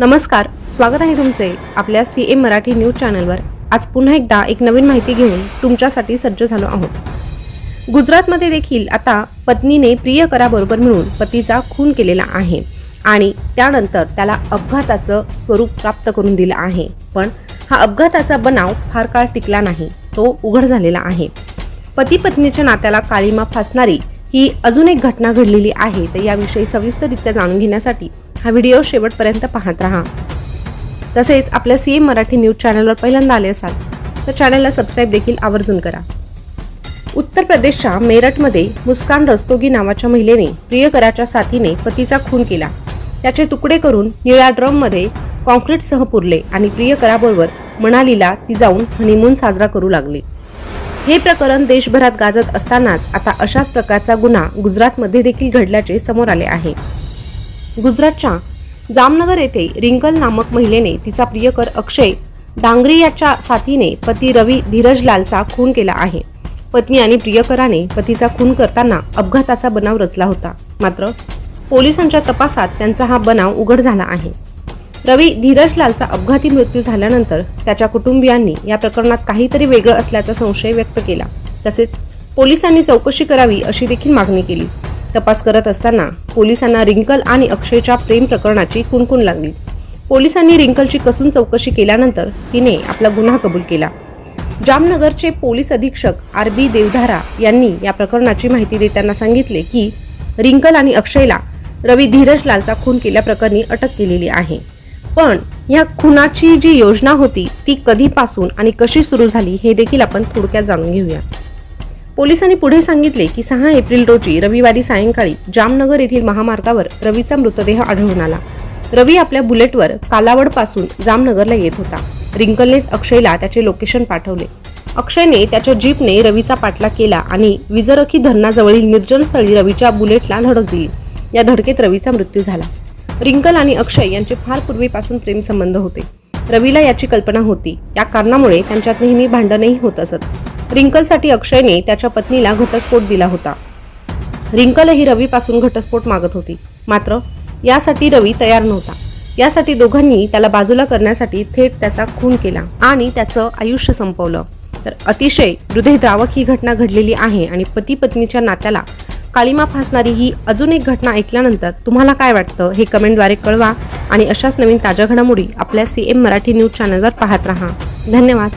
नमस्कार स्वागत आहे तुमचे आपल्या सी एम मराठी न्यूज चॅनलवर. आज पुन्हा एकदा एक नवीन माहिती घेऊन तुमच्यासाठी सज्ज झालो आहोत. गुजरातमध्ये देखील आता पत्नीने प्रियकराबरोबर मिळून पतीचा खून केलेला आहे आणि त्यानंतर त्याला अपघाताचं स्वरूप प्राप्त करून दिलं आहे. पण हा अपघाताचा बनाव फार काळ टिकला नाही तो उघड झालेला आहे. पती पत्नीच्या नात्याला काळीमा फासणारी ही अजून एक घटना घडलेली आहे तर याविषयी सविस्तररित्या जाणून घेण्यासाठी हा व्हिडिओ शेवटपर्यंत पाहत राहा. तसेच आपल्या सी एम मराठी न्यूज चॅनलवर पहिल्यांदा आले असाल तर चॅनलला सबस्क्राईब देखील आवर्जून करा. उत्तर प्रदेशच्या मेरठमध्ये मुस्कान रस्तोगी नावाच्या महिलेने प्रियकराच्या साथीने पतीचा खून केला. त्याचे तुकडे करून निळ्या ड्रममध्ये कॉन्क्रीटसह पुरले आणि प्रियकराबरोबर मनालीला ती जाऊन हनीमून साजरा करू लागली. हे प्रकरण देशभरात गाजत असतानाच आता अशाच प्रकारचा गुन्हा गुजरातमध्ये देखील घडल्याचे समोर आले आहे. गुजरातच्या जामनगर येथे रिंकल नामक महिलेने तिचा प्रियकर अक्षय डांगरी याच्या साथीने पती रवी धीरजलालचा खून केला आहे. पत्नी आणि प्रियकराने पतीचा खून करताना अपघाताचा बनाव रचला होता. मात्र पोलिसांच्या तपासात त्यांचा हा बनाव उघड झाला आहे. रवी धीरजलालचा अपघाती मृत्यू झाल्यानंतर त्याच्या कुटुंबियांनी या प्रकरणात काहीतरी वेगळं असल्याचा संशय व्यक्त केला. तसेच पोलिसांनी चौकशी करावी अशी देखील मागणी केली. तपास करत असताना पोलिसांना रिंकल आणि अक्षयच्या प्रेम प्रकरणाची कुणकुण लागली. पोलिसांनी रिंकलची कसून चौकशी केल्यानंतर तिने आपला गुन्हा कबूल केला. जामनगरचे पोलीस अधीक्षक आर बी देवधारा यांनी या प्रकरणाची माहिती देताना सांगितले की रिंकल आणि अक्षयला रवी धीरजलालचा खून केल्याप्रकरणी अटक केलेली आहे. पण या खुनाची जी योजना होती ती कधीपासून आणि कशी सुरू झाली हे देखील आपण थोडक्यात जाणून घेऊया. पोलिसांनी पुढे सांगितले की सहा एप्रिल रोजी रविवारी सायंकाळी जामनगर येथील महामार्गावर रवीचा मृतदेह आढळून आला. रवी आपल्या बुलेटवर कालावडपासून जामनगरला येत होता. रिंकलनेच अक्षयला त्याचे लोकेशन पाठवले. अक्षयने त्याच्या जीपने रवीचा पाठलाग केला आणि विजरखी धरणाजवळील निर्जन स्थळी रवीच्या बुलेटला धडक दिली. या धडकेत रवीचा मृत्यू झाला. रिंकल आणि अक्षय यांचे फार पूर्वीपासून प्रेमसंबंध होते. रवीला याची कल्पना होती. या कारणामुळे त्यांच्यात नेहमी भांडणही होत असत. रिंकलसाठी अक्षयने त्याच्या पत्नीला घटस्फोट दिला होता. रिंकलही रवीपासून घटस्फोट मागत होती. मात्र यासाठी रवी तयार नव्हता. यासाठी दोघांनी त्याला बाजूला करण्यासाठी थेट त्याचा खून केला आणि त्याचं आयुष्य संपवलं. तर अतिशय हृदयद्रावक ही घटना घडलेली आहे आणि पती पत्नीच्या नात्याला काळीमा फासणारी ही अजून एक घटना ऐकल्यानंतर तुम्हाला काय वाटतं हे कमेंटद्वारे कळवा आणि अशाच नवीन ताज्या घडामोडी आपल्या सी एम मराठी न्यूज चॅनलवर पाहत राहा. धन्यवाद.